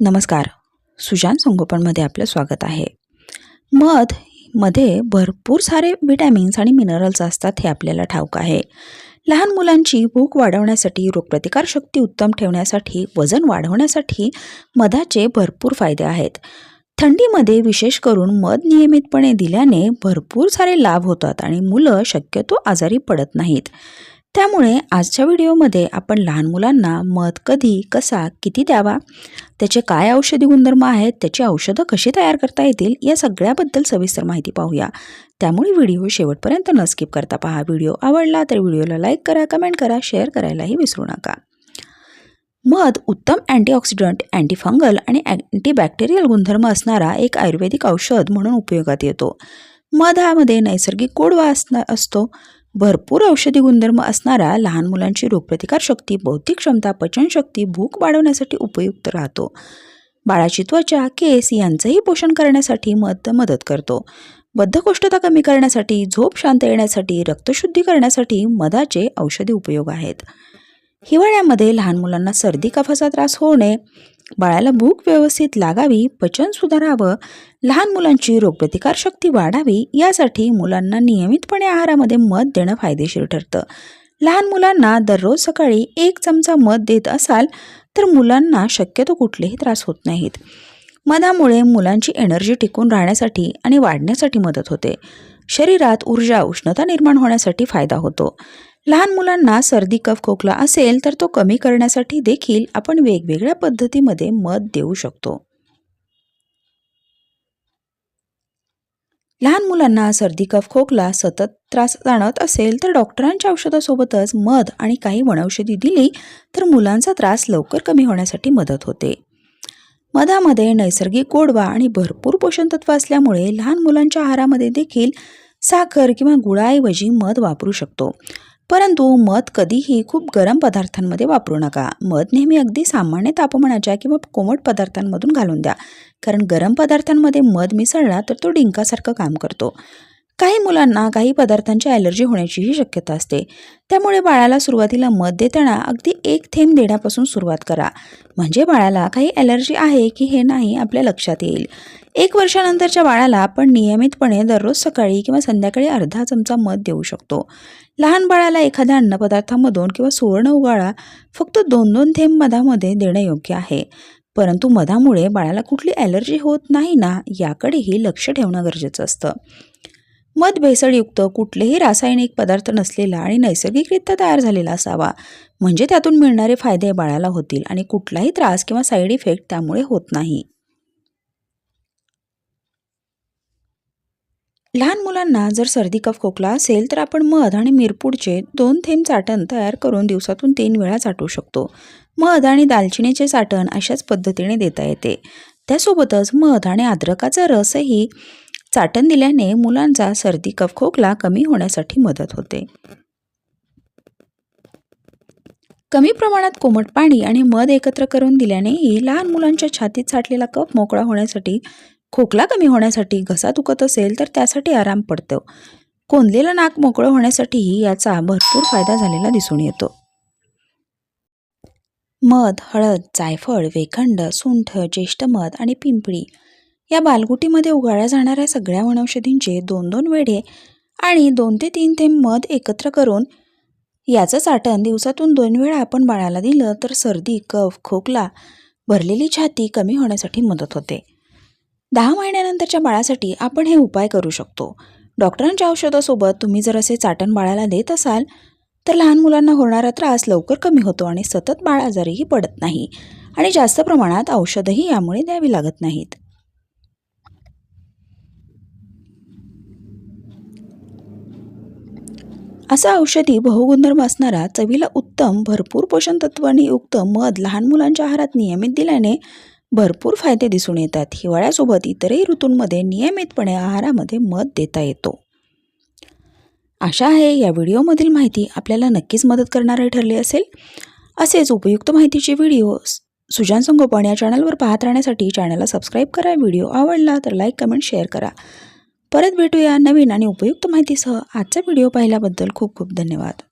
नमस्कार. सुजान संगोपनमध्ये आपलं स्वागत आहे. मधमध्ये भरपूर सारे विटॅमिन्स आणि मिनरल्स असतात हे आपल्याला ठाऊक आहे. लहान मुलांची भूक वाढवण्यासाठी रोगप्रतिकारशक्ती उत्तम ठेवण्यासाठी वजन वाढवण्यासाठी मधाचे भरपूर फायदे आहेत. थंडीमध्ये विशेष करून मध नियमितपणे दिल्याने भरपूर सारे लाभ होतात आणि मुलं शक्यतो आजारी पडत नाहीत. त्यामुळे आजच्या व्हिडिओमध्ये आपण लहान मुलांना मध कधी कसा किती द्यावा त्याचे काय औषधी गुणधर्म आहेत त्याची औषधं कशी तयार करता येतील या सगळ्याबद्दल सविस्तर माहिती पाहूया. त्यामुळे व्हिडिओ शेवटपर्यंत न स्किप करता पहा. व्हिडिओ आवडला तर व्हिडिओला लाईक करा कमेंट करा शेअर करायलाही विसरू नका. मध उत्तम अँटीऑक्सिडंट अँटीफंगल आणि अँटीबॅक्टेरियल गुणधर्म असणारा एक आयुर्वेदिक औषध म्हणून उपयोगात येतो. मधामध्ये नैसर्गिक गोडवा असणार असतो. भरपूर औषधी गुणधर्म असणारा लहान मुलांची रोगप्रतिकार शक्ती बौद्धिक क्षमता पचनशक्ती भूक वाढवण्यासाठी उपयुक्त राहतो. बाळाची त्वचा केस यांचंही पोषण करण्यासाठी मत मदत करतो. बद्धकोष्ठता कमी करण्यासाठी झोप शांत येण्यासाठी रक्तशुद्धी करण्यासाठी मधाचे औषधी उपयोग आहेत. हिवाळ्यामध्ये लहान मुलांना सर्दी कफाचा त्रास होणे बाळाला भूक व्यवस्थित लागावी पचन सुधारावं लहान मुलांची रोगप्रतिकारशक्ती वाढावी यासाठी मुलांना नियमितपणे आहारामध्ये मध देणं फायदेशीर ठरतं. लहान मुलांना दररोज सकाळी एक चमचा मध देत असाल तर मुलांना शक्यतो कुठलेही त्रास होत नाहीत. मधामुळे मुलांची एनर्जी टिकून राहण्यासाठी आणि वाढण्यासाठी मदत होते. शरीरात ऊर्जा उष्णता निर्माण होण्यासाठी फायदा होतो. लहान मुलांना सर्दी कफ खोकला असेल तर तो कमी करण्यासाठी देखील आपण वेगवेगळ्या पद्धतीमध्ये मध देऊ शकतो. लहान मुलांना सर्दी कफ खोकला सतत त्रास जाणत असेल तर डॉक्टरांच्या औषधासोबतच मध आणि काही वनौषधी दिली तर मुलांचा त्रास लवकर कमी होण्यासाठी मदत होते. मधामध्ये नैसर्गिक गोडवा आणि भरपूर पोषण तत्व असल्यामुळे लहान मुलांच्या आहारामध्ये देखील साखर किंवा गुळाऐवजी मध वापरू शकतो. परंतु मध कधीही खूप गरम पदार्थांमध्ये वापरू नका. मध नेहमी अगदी सामान्य तापमानाच्या किंवा कोमट पदार्थांमधून घालून द्या. कारण गरम पदार्थांमध्ये मध मिसळला तर तो डिंकासारखं काम करतो. काही मुलांना काही पदार्थांची ॲलर्जी होण्याचीही शक्यता असते. त्यामुळे बाळाला सुरुवातीला मध देताना अगदी एक थेंब देण्यापासून सुरुवात करा. म्हणजे बाळाला काही ॲलर्जी आहे की हे नाही आपल्या लक्षात येईल. एक वर्षानंतरच्या बाळाला आपण नियमितपणे दररोज सकाळी किंवा संध्याकाळी अर्धा चमचा मध देऊ शकतो. लहान बाळाला एखाद्या अन्नपदार्थामधून किंवा सुवर्ण उगाळा फक्त दोन दोन थेंब मधामध्ये देणं योग्य आहे. परंतु मधामुळे बाळाला कुठली ॲलर्जी होत नाही ना याकडेही लक्ष ठेवणं गरजेचं असतं. मध भेसळयुक्त कुठलेही रासायनिक पदार्थ नसलेला आणि नैसर्गिकरित्या तयार झालेला असावा. म्हणजे त्यातून मिळणारे फायदे बाळाला होतील आणि कुठलाही त्रास किंवा साईड इफेक्ट त्यामुळे होत नाही. लहान मुलांना जर सर्दी कफ खोकला असेल तर आपण मध आणि मिरपूडचे दोन थेंब चाटण तयार करून दिवसातून तीन वेळा चाटू शकतो. मध आणि दालचिनीचे चाटण अशाच पद्धतीने देता येते. त्यासोबतच मध आणि अद्रकाचा रसही चाटण दिल्याने मुलांचा सर्दी कफ खोकला कमी होण्यासाठी मदत होते. कमी प्रमाणात कोमट पाणी आणि मध एकत्र करून दिल्यानेही लहान मुलांच्या छातीत साठलेला कफ मोकळा होण्यासाठी खोकला कमी होण्यासाठी घसा दुखत असेल तर त्यासाठी आराम पडतो. कोंदलेलं नाक मोकळं होण्यासाठीही याचा भरपूर फायदा झालेला दिसून येतो. मध हळद जायफळ वेखंड सुंठ ज्येष्ठ मध आणि पिंपळी या बालगुटीमध्ये उगाळल्या जाणाऱ्या सगळ्या वनौषधींचे दोन दोन वेढे आणि दोन ते तीन थेंब मध एकत्र करून याचं चाटण दिवसातून दोन वेळा आपण बाळाला दिलं तर सर्दी कफ खोकला भरलेली छाती कमी होण्यासाठी मदत होते. दहा महिन्यानंतरच्या बाळासाठी आपण हे उपाय करू शकतो. डॉक्टरांच्या औषधासोबत तुम्ही जर असे चाटण बाळाला देत असाल तर लहान मुलांना होणारा त्रास लवकर कमी होतो आणि सतत बाळ आजारीही पडत नाही आणि जास्त प्रमाणात औषधही यामुळे द्यावी लागत नाहीत. असा औषधी बहुगुणधर्म असणारा चवीला उत्तम भरपूर पोषण तत्वांनी युक्त मध लहान मुलांच्या आहारात नियमित दिल्याने भरपूर फायदे दिसून येतात. हिवाळ्यासोबत इतरही ऋतूंमध्ये नियमितपणे आहारामध्ये मध देता येतो. आशा आहे या व्हिडिओमधील माहिती. आपल्याला नक्कीच मदत करणारी ठरली असेल. असेच उपयुक्त माहितीचे व्हिडिओ सुजान संगोपन या चॅनलवर पाहत राहण्यासाठी चॅनलला सबस्क्राईब करा. व्हिडिओ आवडला तर लाईक कमेंट शेअर करा. परत भेटूया नवीन आणि उपयुक्त माहितीसह आजचा व्हिडिओ पाहिल्याबद्दल खूप खूप धन्यवाद.